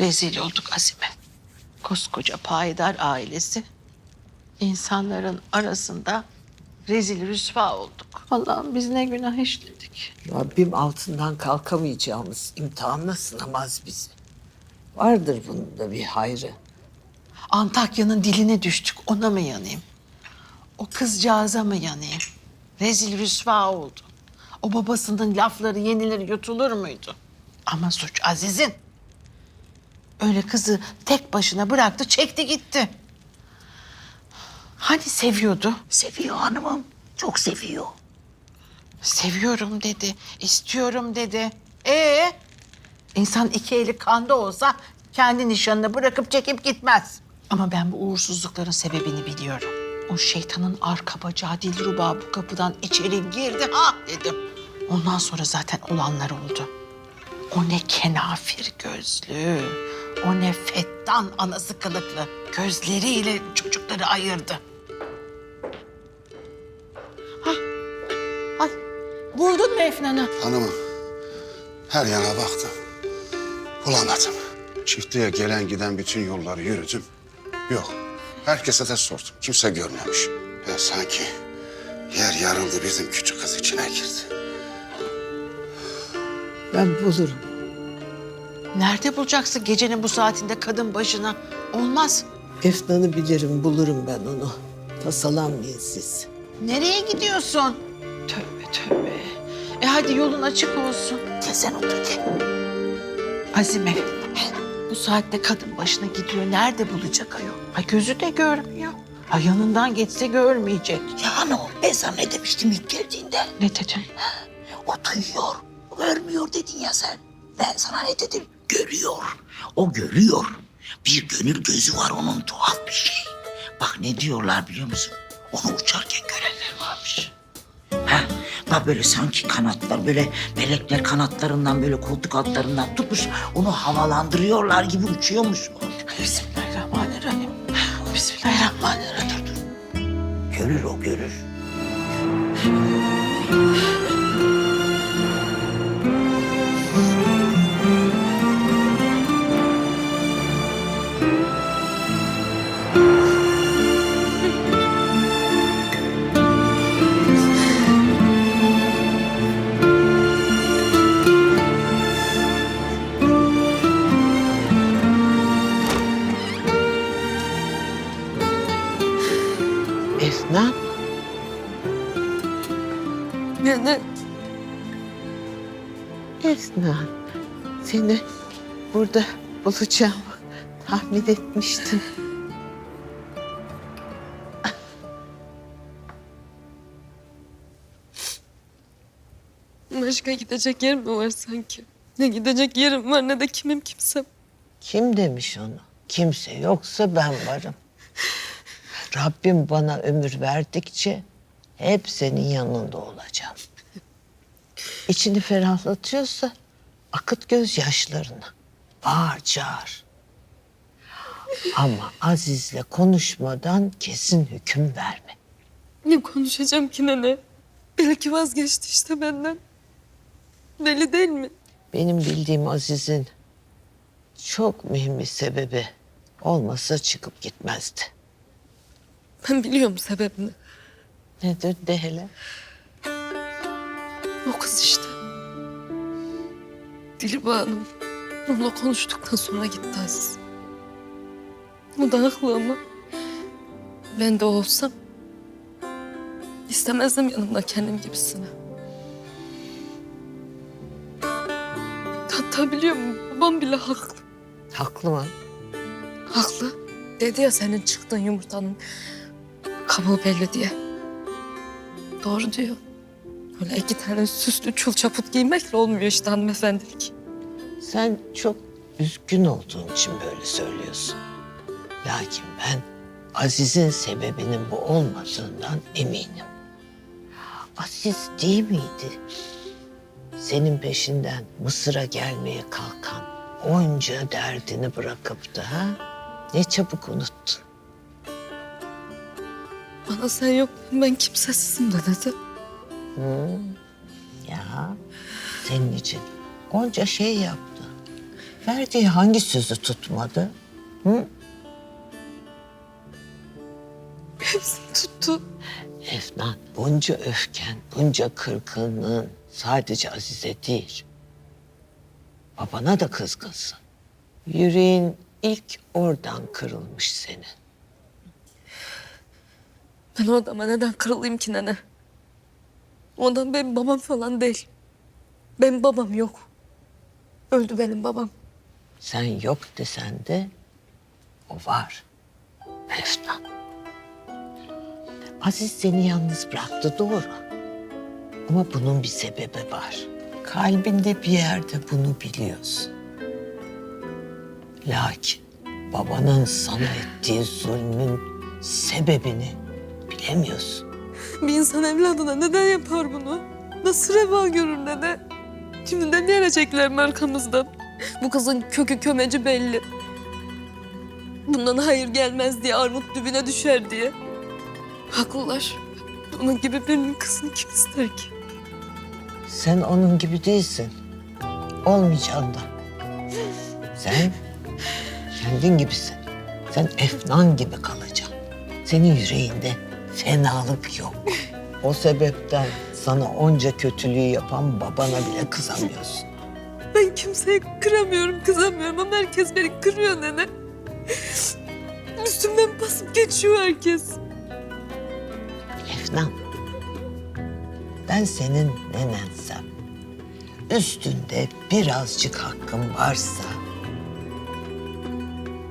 Rezil olduk Azime. Koskoca payidar ailesi insanların arasında rezil rüsva olduk. Allah'ım biz ne günah işledik. Rabbim altından kalkamayacağımız imtihanla sınamaz bizi. Vardır bunun da bir hayrı. Antakya'nın diline düştük ona mı yanayım? O kızcağıza mı yanayım? Rezil rüsva oldu. O babasının lafları yenilir yutulur muydu? Ama suç Aziz'in. Öyle kızı tek başına bıraktı çekti gitti. Hani seviyordu? Seviyor hanımım. Çok seviyor. Seviyorum dedi, istiyorum dedi. Ee, insan iki eli kanda olsa kendi nişanını bırakıp çekip gitmez. Ama ben bu uğursuzlukların sebebini biliyorum. O şeytanın arka bacağı Dilruba bu kapıdan içeri girdi ha dedim. Ondan sonra zaten olanlar oldu. O ne kenafir gözlü, o ne fettan anası kılıklı. Gözleriyle çocukları ayırdı. Ay, ay buldun mu Efnan'ı? Hanımım, her yana baktım. Bulamadım. Çiftliğe gelen giden bütün yolları yürüdüm. Yok. Herkese de sordum. Kimse görmemiş. Ya sanki yer yarıldı bizim küçük kız içine girdi. Ben bulurum. Nerede bulacaksın gecenin bu saatinde kadın başına? Olmaz. Efnan'ı bilirim, bulurum ben onu. Tasalanmayın siz. Nereye gidiyorsun? Tövbe tövbe. E hadi yolun açık olsun. Gel sen otur gel. Azime. Bu saatte kadın başına gidiyor. Nerede bulacak ayol? Ha gözü de görmüyor. Ha yanından geçse görmeyecek. Ya hanım ben sana ne demiştim ilk geldiğinde? Ne dedin? O duyuyor. Görmüyor dedin ya sen. Ben sana ne dedim? Görüyor. O görüyor. Bir gönül gözü var onun tuhaf bir şey. Bak ne diyorlar biliyor musun? Onu uçarken görenler varmış. Ha, bak böyle sanki kanatlar böyle melekler kanatlarından böyle koltuk altlarından tutmuş onu havalandırıyorlar gibi uçuyormuş o. Bismillahirrahmanirrahim. Bismillahirrahmanirrahim. Dur dur. Görür o görür. Efnan. Seni burada bulacağım. Tahmin etmiştim. başka gidecek yer mi var sanki? Ne gidecek yerim var ne de kimim kimsem. Kim demiş onu? Kimse yoksa ben varım. Rabbim bana ömür verdikçe hep senin yanında olacağım. İçini ferahlatıyorsa akıt gözyaşlarını. Bağır çağır. Ama Aziz'le konuşmadan kesin hüküm verme. Ne konuşacağım ki nene? Belki vazgeçti işte benden. Belli değil mi? Benim bildiğim Aziz'in çok mühim bir sebebi olmasa çıkıp gitmezdi. Ben biliyorum sebebini. Nedir de hele? O kız işte. Dilba Hanım. Onunla konuştuktan sonra gitti Aziz. O da haklı ama. Ben de olsam istemezdim yanımda kendim gibisini. Hatta biliyor musun? Babam bile haklı. Haklı mı? Haklı. Dedi ya senin çıktığın yumurtanın kabuğu belli diye. Doğru diyor. Öyle iki tane süslü çul çaput giymekle olmuyor işte hanımefendilik. Sen çok üzgün olduğun için böyle söylüyorsun. Lakin ben Aziz'in sebebinin bu olmadığından eminim. Aziz değil miydi? Senin peşinden Mısır'a gelmeye kalkan onca derdini bırakıp da ha? Ne çabuk unuttun. Bana sen yok ben kimsesizim de dedi. Ya senin için onca şey yaptı. Verdiği hangi sözü tutmadı? Hepsini tuttu. Efnan, bunca öfken, bunca kırgınlığın sadece Azize değil. Babana da kızgınsın. Yüreğin ilk oradan kırılmış senin. Ben o adama neden kırılayım ki nene? O adam benim babam falan değil. Benim babam yok. Öldü benim babam. Sen yok desen de o var. Efnan. Aziz seni yalnız bıraktı doğru. Ama bunun bir sebebi var. Kalbinde bir yerde bunu biliyorsun. Lakin babanın sana ettiği zulmün sebebini bilemiyorsun. Bir insan evladına neden yapar bunu? Nasıl reva görür nene? Şimdi ne diyecekler arkamızdan? Bu kızın kökü kömeci belli. Bundan hayır gelmez diye armut dibine düşer diye. Haklılar. Onun gibi birinin kızını kim ister ki? Sen onun gibi değilsin. Olmayacaksın da. Sen kendin gibisin. Sen Efnan gibi kalacaksın. Senin yüreğinde fenalık yok. O sebepten sana onca kötülüğü yapan babana bile kızamıyorsun. Ben kimseyi kıramıyorum, kızamıyorum ama herkes beni kırıyor nene. Üstümden basıp geçiyor herkes. Efnan, ben senin nenensem, üstünde birazcık hakkım varsa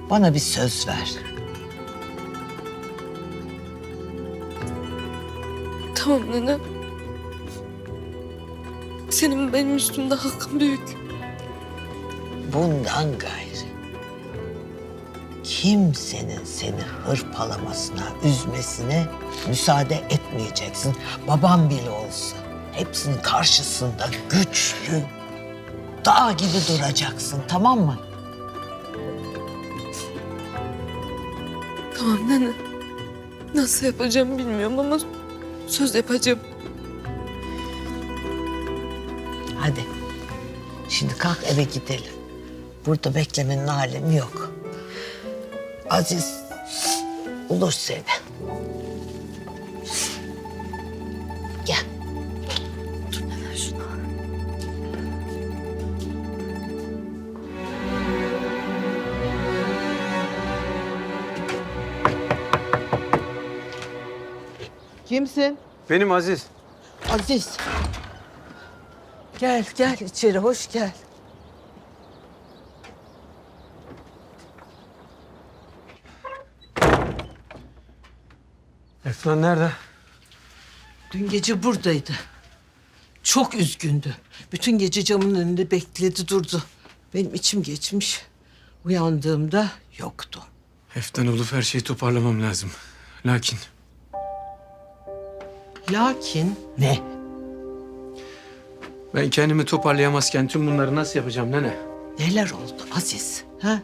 bana bir söz ver. Tamam nene. Senin benim üstümde hakkın büyük. Bundan gayrı kimsenin seni hırpalamasına, üzmesine müsaade etmeyeceksin. Babam bile olsa hepsinin karşısında güçlü, dağ gibi duracaksın tamam mı? Tamam nene. Nasıl yapacağım bilmiyorum ama söz yapacağım. Hadi. Şimdi kalk eve gidelim. Burada beklemenin alemi yok. Aziz bulur seni. Kimsin? Benim Aziz. Aziz. Gel gel içeri hoş gel. Efnan nerede? Dün gece buradaydı. Çok üzgündü. Bütün gece camın önünde bekledi durdu. Benim içim geçmiş. Uyandığımda yoktu. Efnan olup her şeyi toparlamam lazım. Lakin Lakin ne? ben kendimi toparlayamazken tüm bunları nasıl yapacağım nene? Neler oldu Aziz? Ha?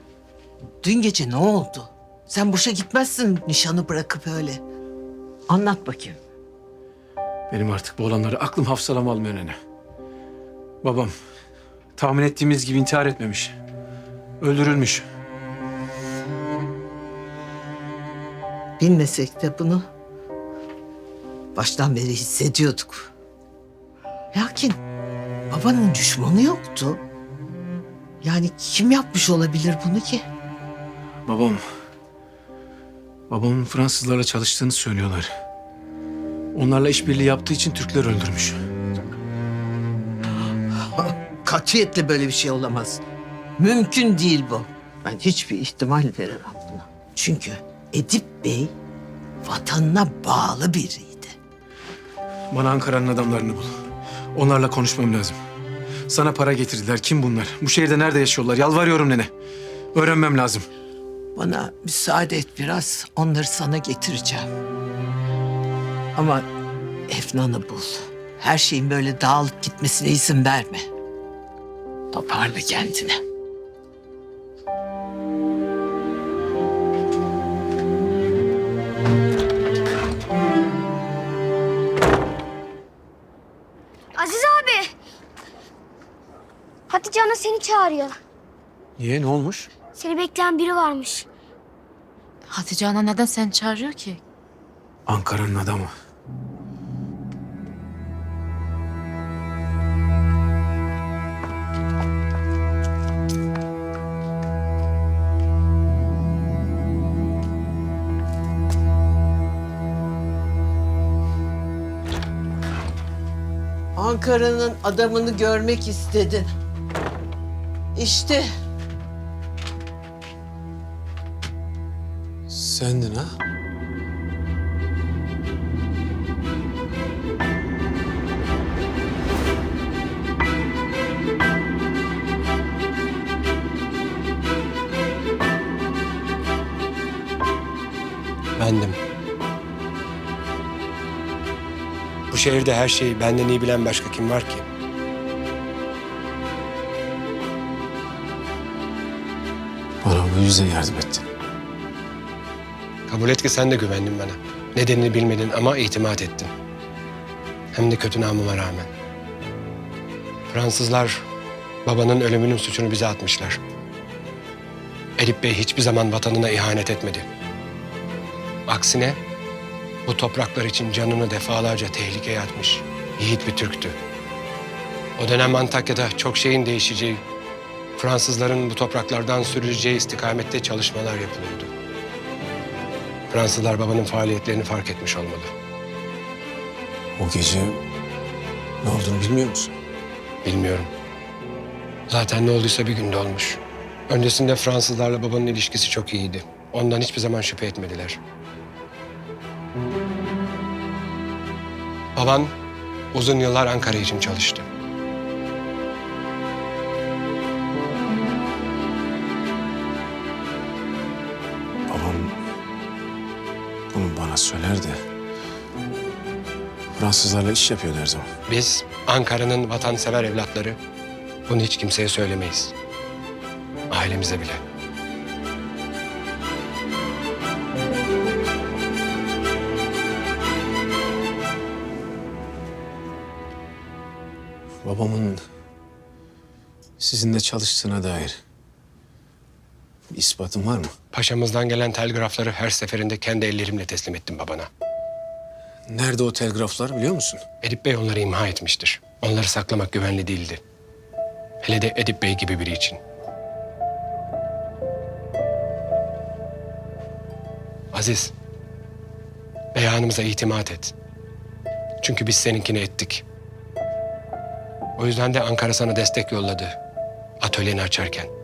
Dün gece ne oldu? Sen boşa gitmezsin nişanı bırakıp öyle. Anlat bakayım. Benim artık bu olanları aklım hafsalam almıyor nene. Babam tahmin ettiğimiz gibi intihar etmemiş. Öldürülmüş. Bilmesek de bunu baştan beri hissediyorduk. Lakin babanın düşmanı yoktu. Yani kim yapmış olabilir bunu ki? Babam... Babamın Fransızlarla çalıştığını söylüyorlar. Onlarla işbirliği yaptığı için Türkler öldürmüş. Katiyetle böyle bir şey olamaz. Mümkün değil bu. Ben hiçbir ihtimal veremem buna. Çünkü Edip Bey vatanına bağlı biriydi. Bana Ankara'nın adamlarını bul. Onlarla konuşmam lazım. Sana para getirdiler. Kim bunlar? Bu şehirde nerede yaşıyorlar? Yalvarıyorum nene. Öğrenmem lazım. Bana müsaade et biraz. Onları sana getireceğim. Ama Efnan'ı bul. Her şeyin böyle dağılıp gitmesine izin verme. Toparla kendini. Çağırıyor. Niye? Ne olmuş? Seni bekleyen biri varmış. Hatice ana neden seni çağırıyor ki? Ankara'nın adamı. Ankara'nın adamını görmek istedin. İşte Sendin ha? Bendim. Bu şehirde her şeyi benden iyi bilen başka kim var ki? Bana bu yüzden yardım ettin. Kabul et ki sen de güvendin bana. Nedenini bilmedin ama itimat ettin. Hem de kötü namıma rağmen. Fransızlar babanın ölümünün suçunu bize atmışlar. Edip Bey hiçbir zaman vatanına ihanet etmedi. Aksine bu topraklar için canını defalarca tehlikeye atmış. Yiğit bir Türktü. O dönem Antakya'da çok şeyin değişeceği, Fransızların bu topraklardan sürüleceği istikamette çalışmalar yapılıyordu. Fransızlar babanın faaliyetlerini fark etmiş olmalı. O gece ne olduğunu bilmiyor musun? Bilmiyorum. Zaten ne olduysa bir günde olmuş. Öncesinde Fransızlarla babanın ilişkisi çok iyiydi. Ondan hiçbir zaman şüphe etmediler. Baban uzun yıllar Ankara için çalıştı. Bana söyler de Fransızlarla iş yapıyor her zaman. Biz Ankara'nın vatansever evlatları bunu hiç kimseye söylemeyiz. Ailemize bile. Babamın sizinle çalıştığına dair ispatın var mı? Paşamızdan gelen telgrafları her seferinde kendi ellerimle teslim ettim babana. Nerede o telgraflar biliyor musun? Edip Bey onları imha etmiştir. Onları saklamak güvenli değildi. Hele de Edip Bey gibi biri için. Aziz, beyanımıza itimat et. Çünkü biz seninkini ettik. O yüzden de Ankara sana destek yolladı. Atölyeni açarken.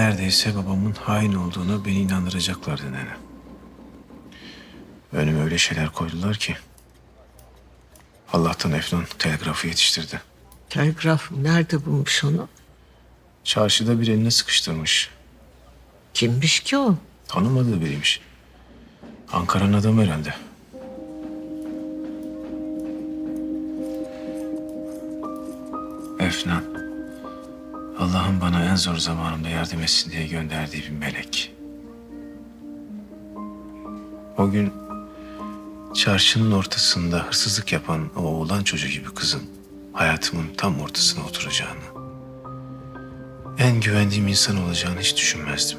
Neredeyse babamın hain olduğunu beni inandıracaklardı nene. Önüme öyle şeyler koydular ki. Allah'tan Efnan telgrafı yetiştirdi. telgraf nerede bulmuş onu? Çarşıda bir eline sıkıştırmış. Kimmiş ki o? Tanımadığı biriymiş. Ankara'nın adamı herhalde. Efnan. Allah'ın bana en zor zamanımda yardım etsin diye gönderdiği bir melek. O gün çarşının ortasında hırsızlık yapan o oğlan çocuğu gibi kızın hayatımın tam ortasına oturacağını, en güvendiğim insan olacağını hiç düşünmezdim.